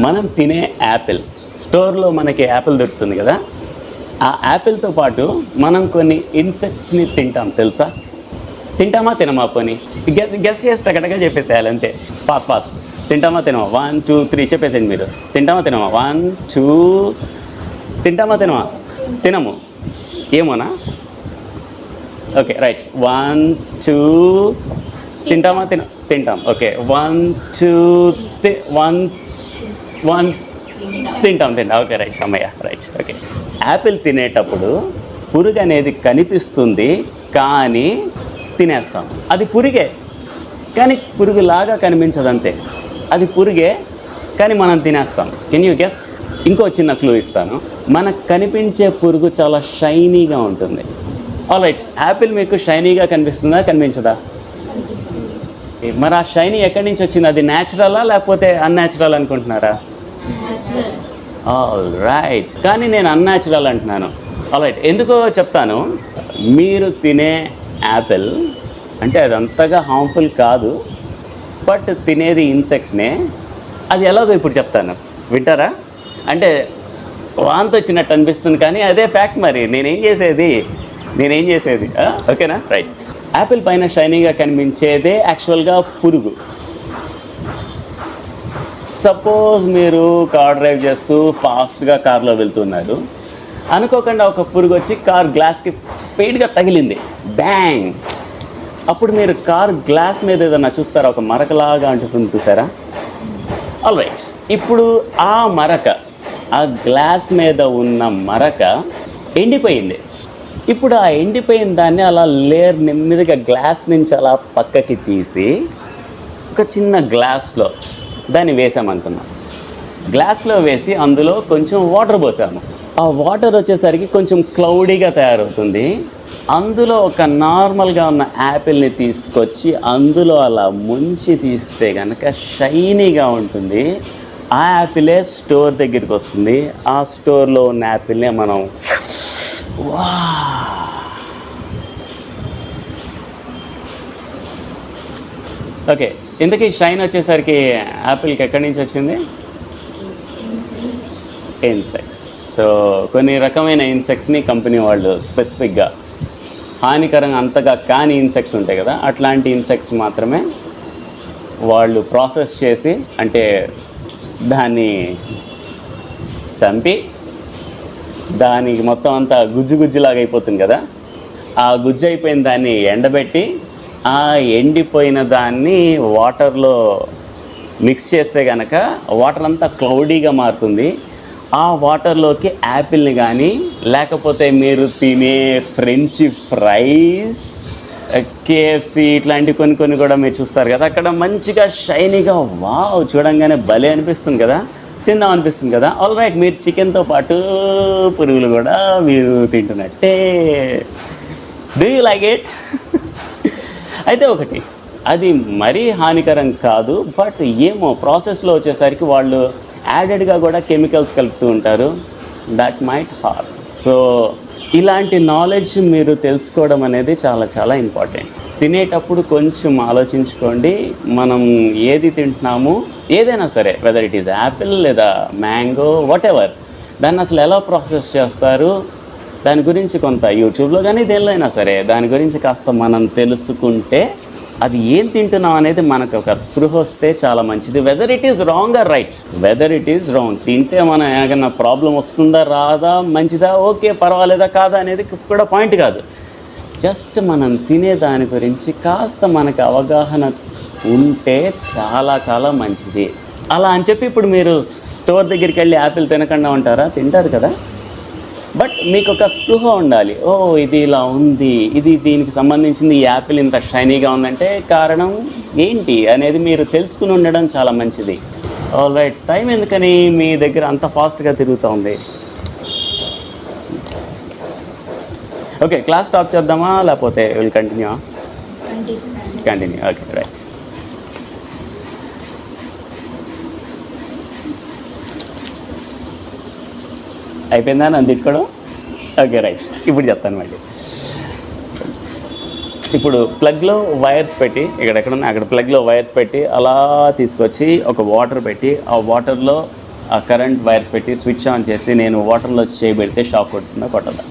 మనం తినే యాపిల్. స్టోర్లో మనకి యాపిల్ దొరుకుతుంది కదా? ఆ యాపిల్తో పాటు మనం కొన్ని ఇన్సెక్ట్స్ని తింటాం తెలుసా? తింటామా తినమా పోనీ? గెస్ గెస్ చేసి టకటగా చెప్పేసేయాలి అంతే. ఫాస్ట్ ఫాస్ట్ తింటామా తినమా? వన్ టూ త్రీ చెప్పేసేయండి మీరు. తింటామా తినమా? వన్ టూ తింటామా తినమా? తినము. ఏమోనా? Okay right. వన్ టూ తింటామా తిన తింటాం. Okay. One two one one తింటాం తింటాం. ఓకే రైట్ అమ్మయ్య రైట్ ఓకే యాపిల్ తినేటప్పుడు పురుగు అనేది కనిపిస్తుంది కానీ తినేస్తాం. అది పురుగే కానీ పురుగులాగా కనిపించదు అంతే అది పురుగే కానీ మనం తినేస్తాం. కెన్ యూ గెస్ ఇంకో చిన్న క్లూ ఇస్తాను. మనకు కనిపించే పురుగు చాలా షైనీగా ఉంటుంది. ఆల్ రైట్ యాపిల్ మీకు షైనీగా కనిపిస్తుందా కనిపించదా? మరి ఆ షైనీ ఎక్కడి నుంచి వచ్చింది? అది న్యాచురలా లేకపోతే అన్యాచురల్ అనుకుంటున్నారా? ఆల్ రైట్ కానీ నేను అన్యాచురల్ అంటున్నాను. ఆల్ రైట్ ఎందుకో చెప్తాను? మీరు తినే యాపిల్ అంటే అది అంతగా హార్మ్ఫుల్ కాదు. బట్ తినేది ఇన్సెక్ట్స్నే అది ఎలాగో ఇప్పుడు చెప్తాను. వింటారా? అంటే వాంతి వచ్చినట్టు అనిపిస్తుంది కానీ అదే ఫ్యాక్ట్ మరి. నేనేం చేసేది? నేనేం చేసేది? ఓకేనా? రైట్ యాపిల్ పైన షైనీగా కనిపించేదే యాక్చువల్గా పురుగు. సపోజ్ మీరు కార్ డ్రైవ్ చేస్తూ ఫాస్ట్గా కార్లో వెళ్తున్నారు. అనుకోకుండా ఒక పురుగు వచ్చి కార్ గ్లాస్కి స్పీడ్గా తగిలింది. బ్యాంగ్! అప్పుడు మీరు కార్ గ్లాస్ మీద ఏదైనా చూస్తారా? ఒక మరకలాగా అంటుతుంది చూసారా? ఆల్ రైట్ ఇప్పుడు ఆ మరక ఆ గ్లాస్ మీద ఉన్న మరక ఎండిపోయింది. ఇప్పుడు ఆ ఎండిపోయిన దాన్ని అలా లేయర్ నెమ్మదిగా గ్లాస్ నుంచి అలా పక్కకి తీసి ఒక చిన్న గ్లాస్లో దాన్ని వేసామనుకున్నాం గ్లాస్లో వేసి అందులో కొంచెం వాటర్ పోసాము. ఆ వాటర్ వచ్చేసరికి కొంచెం క్లౌడీగా తయారవుతుంది. అందులో ఒక నార్మల్గా ఉన్న యాపిల్ని తీసుకొచ్చి అందులో అలా ముంచి తీస్తే కనుక షైనీగా ఉంటుంది. ఆ యాపిలే స్టోర్ దగ్గరికి వస్తుంది. ఆ స్టోర్లో ఉన్న యాపిల్నే మనం వా ఓకే. ఇంతకీ షైన్ వచ్చేసరికి యాపిల్కి ఎక్కడి నుంచి వచ్చింది? ఇన్సెక్ట్స్. సో కొన్ని రకమైన ఇన్సెక్ట్స్ని కంపెనీ వాళ్ళు స్పెసిఫిక్గా హానికరంగా అంతగా కాని ఇన్సెక్ట్స్ ఉంటాయి కదా అట్లాంటి ఇన్సెక్ట్స్ మాత్రమే వాళ్ళు ప్రాసెస్ చేసి అంటే దాన్ని చంపి దానికి మొత్తం అంతా గుజ్జు గుజ్జులాగా అయిపోతుంది కదా ఆ గుజ్జు అయిపోయిన దాన్ని ఎండబెట్టి ఆ ఎండిపోయిన దాన్ని వాటర్లో మిక్స్ చేస్తే కనుక వాటర్ అంతా క్లౌడీగా మారుతుంది. ఆ వాటర్లోకి యాపిల్ని కానీ లేకపోతే మీరు తినే ఫ్రెంచ్ ఫ్రైస్ కేఎఫ్సి ఇట్లాంటి కొన్ని కొన్ని కూడా మీరు చూస్తారు కదా అక్కడ మంచిగా షైనీగా వావ్ చూడంగానే భలే అనిపిస్తుంది కదా తిందాం అనిపిస్తుంది కదా. ఆల్ రైట్ మీరు చికెన్తో పాటు పురుగులు కూడా మీరు తింటున్నట్టే. డూ యూ లైక్ ఇట్ అయితే ఒకటి అది మరీ హానికరం కాదు బట్ ఏమో ప్రాసెస్లో వచ్చేసరికి వాళ్ళు యాడెడ్గా కూడా కెమికల్స్ కలుపుతూ ఉంటారు. దట్ మైట్ హార్మ్ సో ఇలాంటి నాలెడ్జ్ మీరు తెలుసుకోవడం అనేది చాలా చాలా ఇంపార్టెంట్ తినేటప్పుడు కొంచెం ఆలోచించుకోండి. మనం ఏది తింటున్నాము ఏదైనా సరే వెదర్ ఇట్ ఈస్ యాపిల్ లేదా మ్యాంగో వాట్ ఎవర్ దాన్ని అసలు ఎలా ప్రాసెస్ చేస్తారు? దాని గురించి కొంత యూట్యూబ్లో కానీ దేనిలో అయినా సరే దాని గురించి కాస్త మనం తెలుసుకుంటే అది ఏం తింటున్నాం అనేది మనకు ఒక స్పృహ వస్తే చాలా మంచిది. Whether it is wrong or right whether it is wrong తింటే మనం ఏమైనా ప్రాబ్లం వస్తుందా రాదా మంచిదా ఓకే పర్వాలేదా కాదా అనేది కూడా పాయింట్ కాదు. జస్ట్ మనం తినే దాని గురించి కాస్త మనకు అవగాహన ఉంటే చాలా చాలా మంచిది. అలా అని చెప్పి ఇప్పుడు మీరు స్టోర్ దగ్గరికి వెళ్ళి యాపిల్ తినకుండా ఉంటారా? తింటారు కదా. బట్ మీకు ఒక స్పృహ ఉండాలి. ఓ ఇది ఇలా ఉంది. ఇది దీనికి సంబంధించింది ఈ యాపిల్ ఇంత షైనీగా ఉందంటే కారణం ఏంటి అనేది మీరు తెలుసుకుని ఉండడం చాలా మంచిది. ఆల్ రైట్ టైం ఎందుకని మీ దగ్గర అంత ఫాస్ట్గా తిరుగుతూ ఉంది ఓకే క్లాస్ స్టాప్ చేద్దామా? లేకపోతే will continue continue okay right అయిపోయిందా నన్ను తిట్టుకోవడం? Okay right. ఇప్పుడు చెప్తాను మళ్ళీ. ఇప్పుడు ప్లగ్లో వైర్స్ పెట్టి ఇక్కడ ఎక్కడ అక్కడ ప్లగ్లో వైర్స్ పెట్టి అలా తీసుకొచ్చి ఒక వాటర్ పెట్టి ఆ వాటర్లో ఆ కరెంట్ వైర్స్ పెట్టి స్విచ్ ఆన్ చేసి నేను వాటర్లో చేయబెడితే షాక్ కొడుతుందా కొట్టదా?